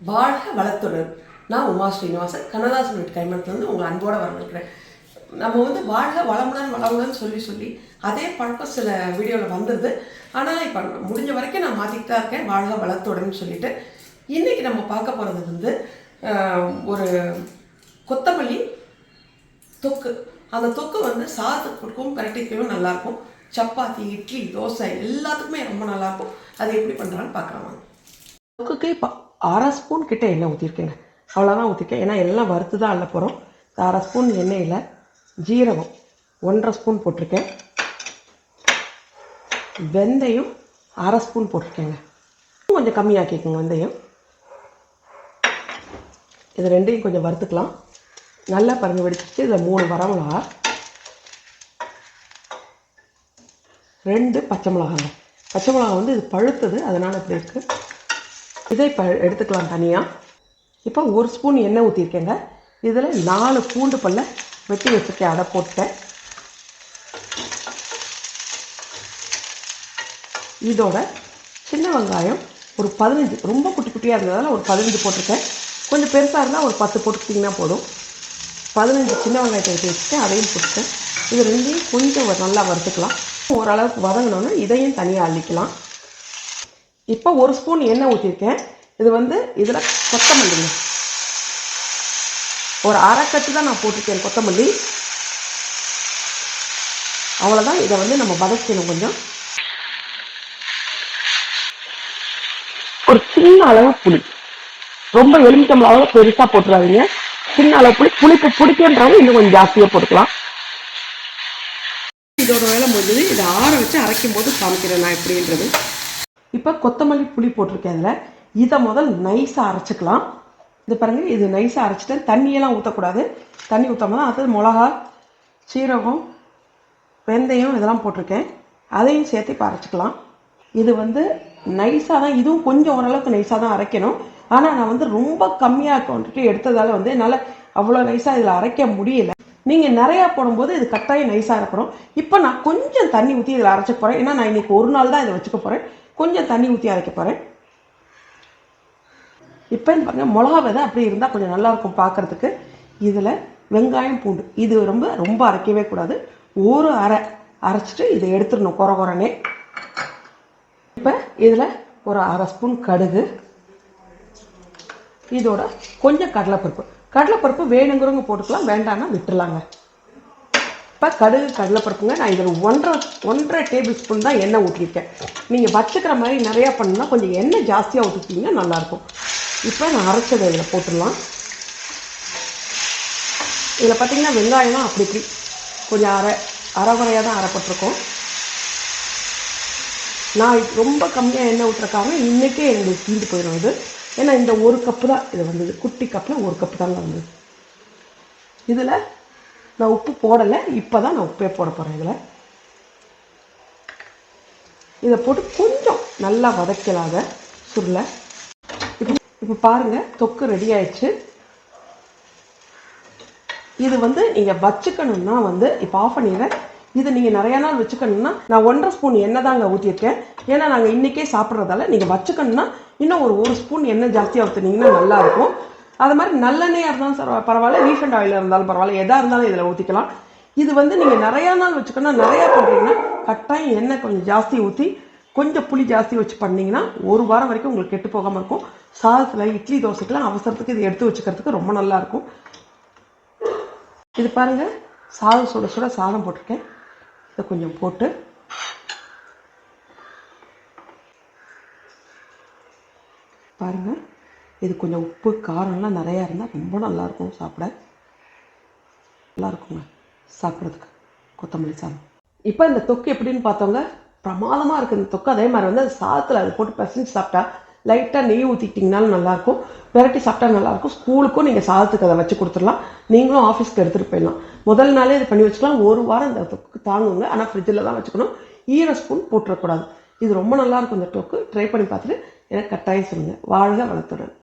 வாழ்க வளத்துடன். நான் உமா ஸ்ரீனிவாசன். கண்ணதாசன் வீட்டு கைமணத்துலேருந்து உங்களை அன்போடு வரவேற்கிறேன். நம்ம வந்து வாழ்க வளமுடன் வளமுடன் சொல்லி சொல்லி அதே பழக்கம் சில வீடியோவில் வந்தது. ஆனால் இப்போ முடிஞ்ச வரைக்கும் நான் மாற்றிட்டு தான் இருக்கேன். வாழ்க வளத்துடன் சொல்லிட்டு. இன்றைக்கி நம்ம பார்க்க போகிறது வந்து ஒரு கொத்தமல்லி தொக்கு. அந்த தொக்கு வந்து சாதத்துக்கும் கொடுக்கவும் நல்லாயிருக்கும் சப்பாத்தி இட்லி தோசை எல்லாத்துக்குமே ரொம்ப நல்லாயிருக்கும் அது எப்படி பண்ணுறான்னு பார்க்கலாம் தொக்குக்கே தொக்குக்கு இப்போ அரை ஸ்பூன் கிட்ட எண்ணெய் ஊற்றிருக்கேங்க அவ்வளோதான் ஊற்றிருக்கேன் ஏன்னா எல்லாம் வறுத்து தான் அள்ள போகிறோம் அரை ஸ்பூன் எண்ணெயில் ஜீரகம் ஒன்றரை ஸ்பூன் போட்டிருக்கேன். வெந்தயம் அரை ஸ்பூன் போட்டிருக்கேங்க. கொஞ்சம் கம்மியாக்கிக்கோங்க வெந்தயம். இது ரெண்டையும் கொஞ்சம் வறுத்துக்கலாம். நல்லா பறந்து வெடிச்சிட்டு இதில் மூணு வரமிளகா. ரெண்டு பச்சை மிளகாங்க. பச்சை மிளகா வந்து இது பழுத்தது. அதனால் இப்படி இருக்குது இதை இப்போ எடுத்துக்கலாம் தனியாக இப்போ ஒரு ஸ்பூன் எண்ணெய் ஊற்றிருக்கேங்க இதில் நாலு பூண்டு பல்ல வெட்டி வச்சுருக்கேன் அதை போட்டேன் இதோட சின்ன வெங்காயம் ஒரு பதினஞ்சு ரொம்ப குட்டி குட்டியாக இருந்ததால் ஒரு பதினஞ்சு போட்டிருக்கேன். கொஞ்சம் பெருசாக இருந்தால் ஒரு பத்து போட்டுக்கிட்டிங்கன்னா போதும். பதினஞ்சு சின்ன வெங்காயத்தை எடுத்து வச்சுட்டு அதையும் போட்டுட்டேன். இது ரெண்டையும் கொஞ்சம் நல்லா வறுத்துக்கலாம். ஓரளவுக்கு வதங்கினோன்னு இதையும் தனியாக அள்ளிக்கலாம். இப்போ ஒரு ஸ்பூன் எண்ணெய் ஊற்றிருக்கேன் இது வந்து இதில் கொத்தமல்லிங்க ஒரு அரை கட்டு தான் நான் போட்டிருக்கேன் கொத்தமல்லி. அவ்வளோதான் இதை வந்து நம்ம வதக்கணும் கொஞ்சம். ஒரு சின்ன அளவு புளி. ரொம்ப எலுமிச்சம்பழம் அளவு பெருசாக போட்டுறாதீங்க. சின்ன அளவு புளி. புளிப்பு பிடிக்கன்றவங்க இன்னும் கொஞ்சம் ஜாஸ்தியாக போட்டுக்கலாம். இதோட வேலை முடிஞ்சது. இதை ஆற வச்சு அரைக்கும் போது காமிக்கிறேன் நான் எப்படின்றது. இப்போ கொத்தமல்லி புளி போட்டிருக்கேன் அதில் இதை முதல் நைஸாக அரைச்சிக்கலாம். இது பாருங்கள் இது நைஸாக அரைச்சிட்டேன் தண்ணியெல்லாம் ஊற்றக்கூடாது தண்ணி ஊற்றாமல் தான் அது மிளகா சீரகம் வெந்தயம் இதெல்லாம் போட்டிருக்கேன். அதையும் சேர்த்து இப்போ அரைச்சிக்கலாம். இது வந்து நைஸாக தான் இதுவும் கொஞ்சம் ஓரளவுக்கு நைஸாக தான் அரைக்கணும். ஆனால் நான் வந்து ரொம்ப கம்மியாக கொண்டுட்டு எடுத்ததால் வந்து என்னால் அவ்வளோ நைஸாக இதில் அரைக்க முடியல. நீங்கள் நிறையா போடும்போது இது கட்டாயம் நைஸாக இருக்கணும் இப்போ நான் கொஞ்சம் தண்ணி ஊற்றி இதில் அரைச்ச போகிறேன் ஏன்னா நான் இன்றைக்கி ஒரு நாள் தான் இதை வச்சுக்க போகிறேன் கொஞ்சம் தண்ணி ஊற்றி அரைக்க போகிறேன் இப்போ பாருங்க மிளகா விதை அப்படி இருந்தால் கொஞ்சம் நல்லாயிருக்கும் பார்க்குறதுக்கு பார்க்கறதுக்கு இதில் வெங்காயம் பூண்டு. இது ரொம்ப ரொம்ப அரைக்கவே கூடாது. ஒரு அரை. அரைச்சிட்டு இதை எடுத்துடணும் குறை குறைனே இப்போ இதில் ஒரு அரை ஸ்பூன் கடுகு. இதோட கொஞ்சம் கடலைப்பருப்பு. கடலைப்பருப்பு வேணுங்கிறவங்க போட்டுக்கலாம் வேண்டாம்னா விட்டுலாங்க இப்போ கடுகு கடலைப்பருப்புங்க. நான் இதில் ஒன்றரை ஒன்றரை டேபிள் ஸ்பூன் தான் எண்ணெய் ஊற்றிருக்கேன் நீங்கள் வச்சுக்கிற மாதிரி நிறையா பண்ணால் கொஞ்சம் எண்ணெய் ஜாஸ்தியாக ஊற்றிக்கிட்டிங்கன்னா நல்லாயிருக்கும். இப்போ நான் அரைச்சதை இதில் போட்டுடலாம். இதில் பார்த்தீங்கன்னா வெங்காயம்லாம் அப்படி இப்படி கொஞ்சம் அரை அரைகுறையாக தான் அரைப்பட்டிருக்கோம். நான் ரொம்ப கம்மியாக எண்ணெய் ஊற்றுறக்காக இன்றைக்கே எங்களுக்கு தீண்டு போயிடும் இது. ஏன்னா இந்த ஒரு கப்பு தான் இது வந்தது. குட்டி கப்பில் ஒரு கப்பு தாங்க வந்தது. இதில் நான் உப்பு போடலை இப்போ தான் நான் உப்பே போட போகிறேன் இதில். இதை போட்டு கொஞ்சம் நல்லா வதக்கலாத சுருளை. இப்போ இப்போ பாருங்கள் தொக்கு ரெடி ஆயிடுச்சு. இது வந்து நீங்கள் வச்சுக்கணும்னா வந்து இப்போ ஆஃப் பண்ணிடுறேன் இதை நீங்கள் நிறைய நாள் வச்சுக்கணும்னா நான் ஒன்றரை ஸ்பூன் எண்ணெய் தாங்க ஊற்றிருக்கேன் ஏன்னா நாங்கள் இன்றைக்கே சாப்பிட்றதால நீங்கள் வச்சுக்கணும்னா இன்னும் ஒரு ஒரு ஸ்பூன் எண்ணெய் ஜாஸ்தியாக ஊற்றுனீங்கன்னா நல்லாயிருக்கும் அது மாதிரி நல்லெண்ணெயாக இருந்தாலும் சார் பரவாயில்ல ரீஃபண்ட் ஆயிலாக இருந்தாலும் பரவாயில்ல எதாக இருந்தாலும் இதில் ஊற்றிக்கலாம் இது வந்து நீங்கள் நிறையா நாள் வச்சுக்கணும். நிறையா பண்ணுறீங்கன்னா கட்டாயம் எண்ணெய் கொஞ்சம் ஜாஸ்தி ஊற்றி கொஞ்சம் புளி ஜாஸ்தி வச்சு பண்ணிங்கன்னா ஒரு வாரம் வரைக்கும் உங்களுக்கு கெட்டு போகாமல் இருக்கும். சாதத்தில் இட்லி தோசைக்கெலாம் அவசரத்துக்கு இது எடுத்து வச்சுக்கிறதுக்கு ரொம்ப நல்லா இருக்கும். இது பாருங்கள் சாதம் சுட சுட சாதம் போட்டிருக்கேன். இதை கொஞ்சம் போட்டு. பாருங்கள் இது கொஞ்சம் உப்பு காரம்லாம் நிறையா இருந்தால் ரொம்ப நல்லாயிருக்கும் சாப்பிட. நல்லாயிருக்குங்க சாப்பிட்றதுக்கு. கொத்தமல்லி சாதம். இப்போ இந்த தொக்கு எப்படின்னு பார்த்தவங்க பிரமாதமாக இருக்குது இந்த தொக்கு. அதே மாதிரி வந்து அது சாதத்தில் அது போட்டு பிசைஞ்சு சாப்பிட்டா லைட்டாக நெய் ஊற்றிக்கிட்டிங்கனாலும் நல்லாயிருக்கும். பெரட்டி சாப்பிட்டா நல்லாயிருக்கும். ஸ்கூலுக்கும் நீங்கள் சாதத்துக்கு அதை வச்சு கொடுத்துடலாம். நீங்களும் ஆஃபீஸ்க்கு எடுத்துகிட்டு போயிடலாம். முதல் நாளே இது பண்ணி வச்சுக்கலாம். ஒரு வாரம் இந்த தொக்கு தாங்குங்க. ஆனால் ஃப்ரிட்ஜில் தான் வச்சுக்கணும். ஈர ஸ்பூன் போட்டுறக்கூடாது. இது ரொம்ப நல்லாயிருக்கும் இந்த தொக்கு. ட்ரை பண்ணி பார்த்துட்டு எனக்கு கட்டாயம் சொல்லுங்கள் வாழ்க வளத்துடன்.